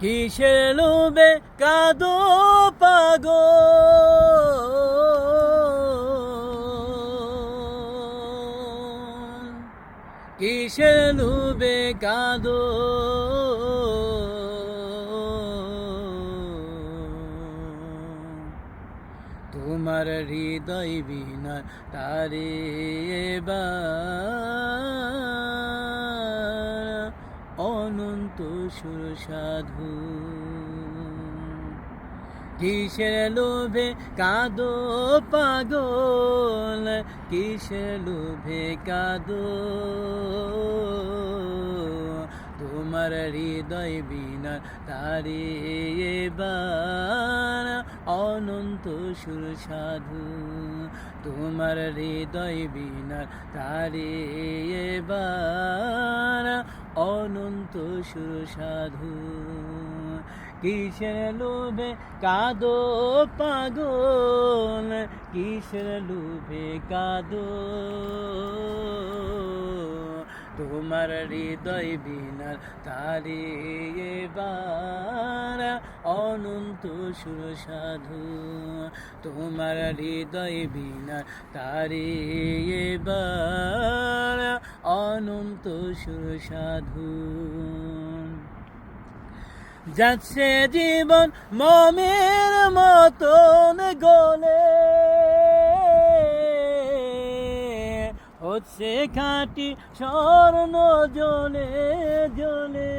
কিসের লোবে কাদো পাগো কিসের লোবে কাদো? তোমার হৃদয় বিনা তারে এবার অনন্ত সুর সাধু কিসের লোভে কাদো পাগল? কিসের লোভে কাদো? তোমার হৃদয় বিনা তারে এবার অনন্ত সুর সাধু তোমার হৃদয় বিনা তারে এবার অনন্ত সুর সাধু কিসের লোভে কাদো পাগল? কিসের লোভে কাদো? তোমার হৃদয় বিনা তারে এবার অনন্ত সুর সাধু তোমার হৃদয় বিনা তারে এবার অনন্ত সুর সাধু যাচ্ছে জীবন মমের মতন গলে। হচ্ছে খাঁটি স্বর্ণ জলে জলে।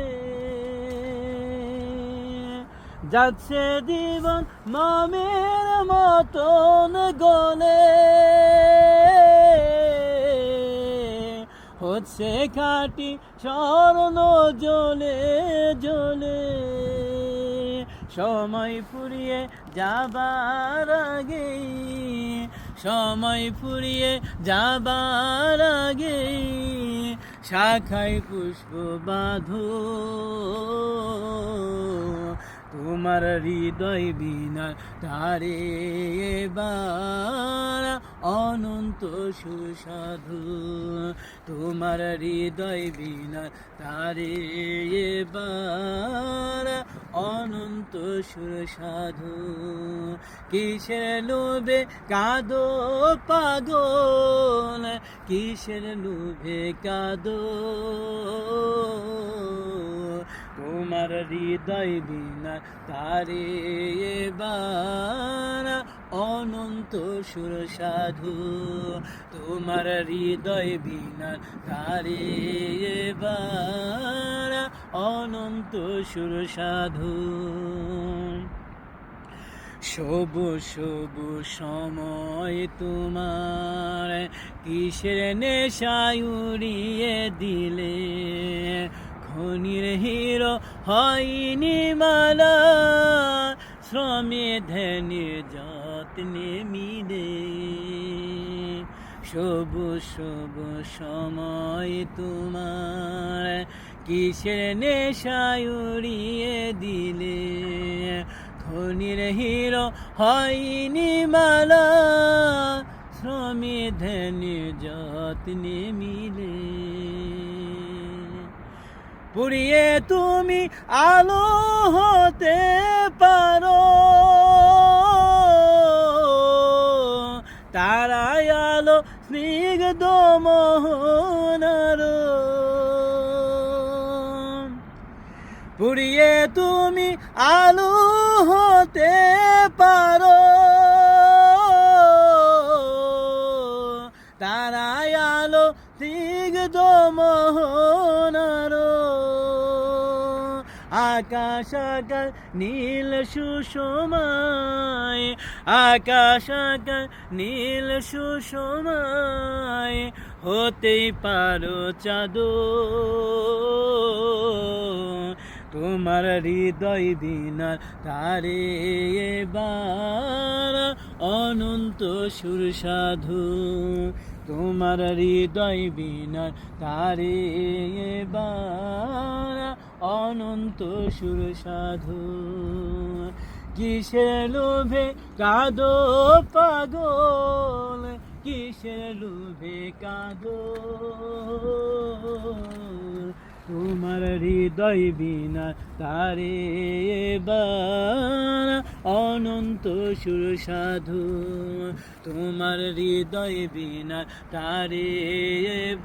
যাচ্ছে জীবন মমের মতন গলে। হচ্ছে খাটি স্বর্ণ জলে জলে সময় ফুরিয়ে যাবার আগে, সময় ফুরিয়ে যাবার আগে শাখায় পুষ্প বাঁধো। তোমার হৃদয় বিনা তারে এবার সুসাধু, তোমার হৃদয় বিনা তারে এবার অনন্ত সুসাধু। কিসের লোভে কাদো পাগল, কিসের লোভে কাদো? তোমার হৃদয় বিনা তারে এবার অনন্ত সুর সাধু, তোমার হৃদয় বিনা তারে এবার অনন্ত সুর সাধু। সবু সবু সময় তোমার কিসের নেশায় উড়িয়ে দিলে? খনির হিরো হয়নি মালা, শ্রমে ধ্যানে যত্নে মিলে সবু সবু সময় তোমার। কিসের নেশায় উড়িয়ে দিলে? খনির হিরো হয়নি মালা। শ্রমে ধ্যানে যত্নে মিলে। পুড়িয়ে তুমি আলো হতে পারো। তারাই আলো স্নিগ্ধ পুড়িয়ে তুমি আলো হতে পারো। তারাই আলো স্নিগ্ধ আকাশ নীল সুষমায় আকাশ আকাশ নীল সুষমায় হতেই পারো চাঁদো। তোমার হৃদয় বিনা তারে এবার অনন্ত সুর সাধু। তোমার হৃদয় বিনার তারে এবার অনন্ত সুর সাধু। কিসের লোভে কাদো পাগল? কিসের লোভে কাদো? তোমার হৃদয় বিনা তারে অনন্ত সুর সাধু। তোমার হৃদয় বিনা তারে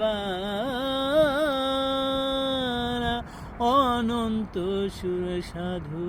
অনন্ত সুর সাধু